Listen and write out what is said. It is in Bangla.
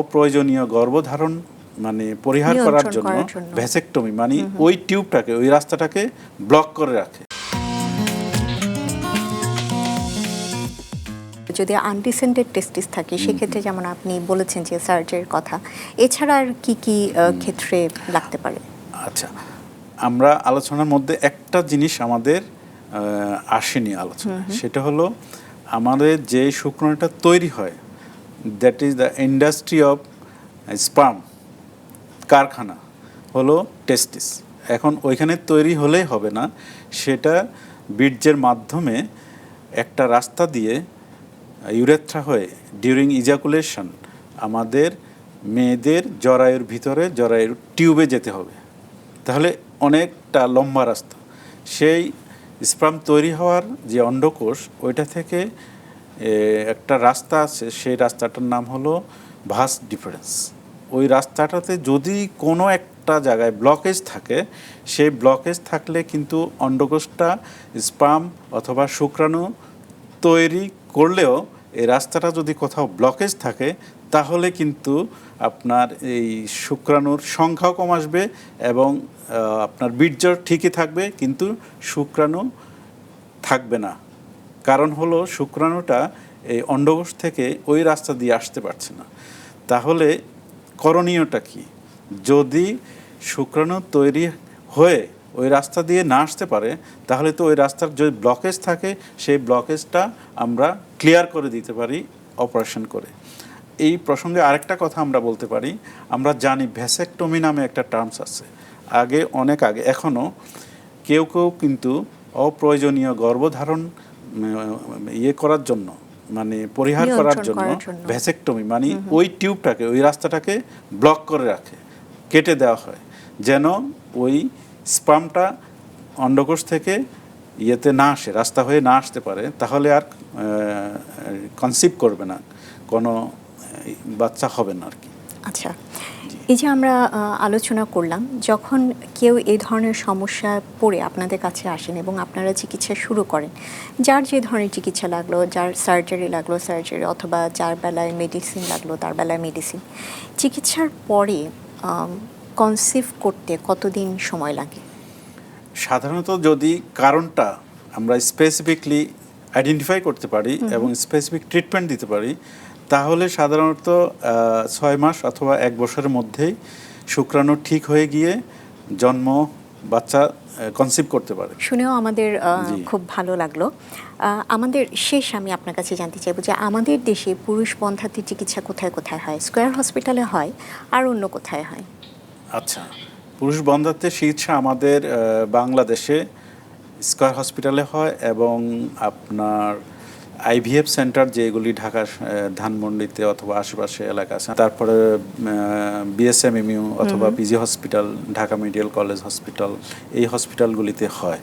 অপ্রয়োজনীয় গর্ভধারণ মানে পরিহার করার জন্য। ভ্যাসেক্টমি মানে ওই টিউবটাকে ওই রাস্তাটাকে ব্লক করে রাখে। যদি আনডিসেন্ডেড টেস্টিস থাকে সেক্ষেত্রে যেমন আপনি বলেছেন যে সার্জারির কথা এছাড়া আর কি কি ক্ষেত্রে লাগতে পারে? আচ্ছা আমরা আলোচনার মধ্যে একটা জিনিস আমাদের আসেনি আলোচনা সেটা হলো আমাদের যে শুক্রাণুটা তৈরি হয় that is the industry of sperm কারখানা, হলো টেস্টিস এখন ওইখানে তৈরি হলেই হবে না, সেটা বীর্যের মাধ্যমে একটা রাস্তা দিয়ে ইউরেথ্রা হয়ে ডিউরিং ইজাকুলেশন আমাদের মেয়েদের জরায়ুর ভিতরে জরায়ুর টিউবে যেতে হবে। তাহলে অনেকটা লম্বা রাস্তা। সেই স্পাম তৈরি হওয়ার যে অন্ডকোষ, ওইটা থেকে একটা রাস্তা আছে, সেই রাস্তাটার নাম হলো ভাস ডিফারেন্স। ওই রাস্তাটাতে যদি কোনো একটা জায়গায় ব্লকেজ থাকে, সেই ব্লকেজ থাকলে কিন্তু অন্ডকোষটা স্পাম অথবা শুক্রাণু তৈরি করলেও এই রাস্তাটা যদি কোথাও ব্লকেজ থাকে, তাহলে কিন্তু আপনার এই শুক্রাণুর সংখ্যাও কম আসবে এবং আপনার বীর্য ঠিকই থাকবে, কিন্তু শুক্রাণু থাকবে না। কারণ হলো শুক্রাণুটা এই অন্ডকোষ থেকে ওই রাস্তা দিয়ে আসতে পারছে না। তাহলে করণীয়টা কি? যদি শুক্রাণু তৈরি হয়ে ওই রাস্তা দিয়ে না আসতে পারে, তাহলে তো ওই রাস্তার যদি ব্লকেজ থাকে, সেই ব্লকেজটা আমরা ক্লিয়ার করে দিতে পারি অপারেশন করে। এই প্রসঙ্গে আরেকটা কথা আমরা বলতে পারি, আমরা জানি ভ্যাসেকটমি নামে একটা টার্মস আছে। আগে, অনেক আগে এখনও কেউ কেউ কিন্তু অপ্রয়োজনীয় গর্ভধারণ ইয়ে করার জন্য মানে পরিহার করার জন্য ভ্যাসেকটমি মানে ওই টিউবটাকে ওই রাস্তাটাকে ব্লক করে রাখে কেটে দেওয়া হয় যেন ওই স্পামটা অন্ডকোষ থেকে ইয়েতে না আসে রাস্তা হয়ে না আসতে পারে তাহলে আর কনসিভ করবে না কোনো বাচ্চা হবে না আর কি। আচ্ছা এই যে আমরা আলোচনা করলাম যখন কেউ এই ধরনের সমস্যা পড়ে আপনাদের কাছে আসেন এবং আপনারা চিকিৎসা শুরু করেন যার যে ধরনের চিকিৎসা লাগল যার সার্জারি লাগল সার্জারি অথবা যার বেলায় মেডিসিন লাগল তার বেলায় মেডিসিন চিকিৎসার পরে কনসিভ করতে কতদিন সময় লাগে? সাধারণত যদি কারণটা আমরা স্পেসিফিকলি আইডেন্টিফাই করতে পারি এবং স্পেসিফিক ট্রিটমেন্ট দিতে পারি তাহলে সাধারণত ছয় মাস অথবা এক বছরের মধ্যেই শুক্রাণু ঠিক হয়ে গিয়ে জন্ম বাচ্চা কনসিভ করতে পারে। শুনেও আমাদের খুব ভালো লাগল। আমাদের শেষ আমি আপনার কাছে জানতে চাইব যে আমাদের দেশে পুরুষ বন্ধাত্রী চিকিৎসা কোথায় কোথায় হয়? স্কোয়ার হসপিটালে হয় আর অন্য কোথায় হয়? আচ্ছা পুরুষ বন্ধাত্বের চিকিৎসা আমাদের বাংলাদেশে স্কয়ার হসপিটালে হয় এবং আপনার আইভিএফ সেন্টার যেগুলি ঢাকার ধানমন্ডিতে অথবা আশেপাশে এলাকা আছে তারপরে বিএসএমএমইউ অথবা PG hospital Dhaka medical college hospital এই হসপিটালগুলিতে হয়।